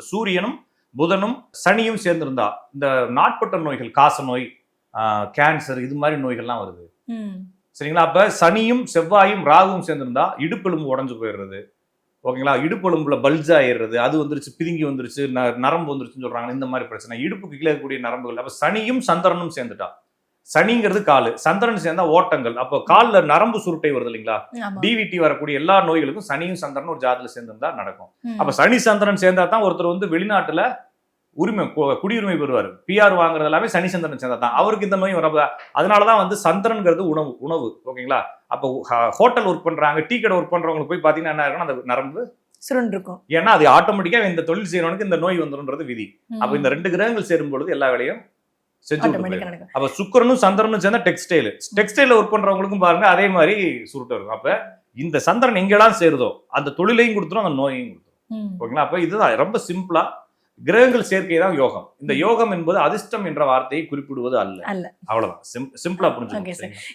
சூரியனும் புதனும் சனியும் சேர்ந்திருந்தா இந்த நாட்பட்ட நோய்கள் காச நோய் கேன்சர் இது மாதிரி நோய்கள்லாம் வருது. சரிங்களா? அப்ப சனியும் செவ்வாயும் ராகுவும் சேர்ந்திருந்தா இடுப்பெலும்பு உடஞ்சு போயிடுறது. ஓகேங்களா? இடுப்பெலும்புல பல்ஜ் ஆயிடுறது. அது வந்துருச்சு பிதுங்கி வந்துருச்சு ந- நரம்பு வந்துருச்சுன்னு சொல்றாங்க. இந்த மாதிரி பிரச்சனை. இடுப்புக்கு கீழே இருக்கக்கூடிய நரம்புகள். அப்ப சனியும் சந்திரனும் சேர்ந்துட்டா. சனிங்கிறது காலு. சந்திரன் சேர்ந்தா ஓட்டங்கள். அப்போ கால்ல நரம்பு சுருட்டை வருது இல்லைங்களா. டிவிடி வரக்கூடிய எல்லா நோய்களுக்கும் சனியும் சந்திரனும் ஒரு ஜாதத்துல சேர்ந்திருந்தா நடக்கும். அப்ப சனி சந்திரன் சேர்ந்தா தான் ஒருத்தர் வந்து வெளிநாட்டுல உரிமை குடியுரிமை பெறுவார். பிஆர் வாங்குறது எல்லாமே சனி சந்திரன் சேர்ந்தா தான். அவருக்கு இந்த நோய் வர அதனாலதான் வந்து சந்திரன்கிறது உணவு உணவு. ஓகேங்களா? அப்போ ஹோட்டல் ஒர்க் பண்றாங்க டீ கடை ஒர்க் பண்றவங்களுக்கு போய் பாத்தீங்கன்னா என்ன இருக்குன்னா அந்த நரம்பு சுருண்டு இருக்கும் ஏன்னா அது ஆட்டோமேட்டிக்கா இந்த தொழில் செய்யறவனுக்கு இந்த நோய் வந்துருன்றது விதி. அப்ப இந்த ரெண்டு கிரகங்கள் சேரும் பொழுது எல்லா வேலையும் செஞ்சு. அப்ப சுக்கிரனும் சந்திரனும் சேர்ந்தா டெக்ஸ்டைல். டெக்ஸ்டைல ஒர்க் பண்றவங்களுக்கும் பாருங்க அதே மாதிரி சுருட்டு இருக்கும் அப்ப இந்த சந்திரன் எங்கெல்லாம் சேருதோ அந்த தொழிலையும் கொடுத்துரும் அந்த நோயையும் கொடுத்துரும். ஓகேங்களா? அப்ப இதுதான் ரொம்ப சிம்பிளா கிரகங்கள் சேர்க்கை தான் யோகம். இந்த யோகம் என்பது அதிர்ஷ்டம் என்ற வார்த்தையை குறிப்பிடுவது அல்ல. அவ்வளவுதான். சிம்பிளா. புரிஞ்சுக்கணும்.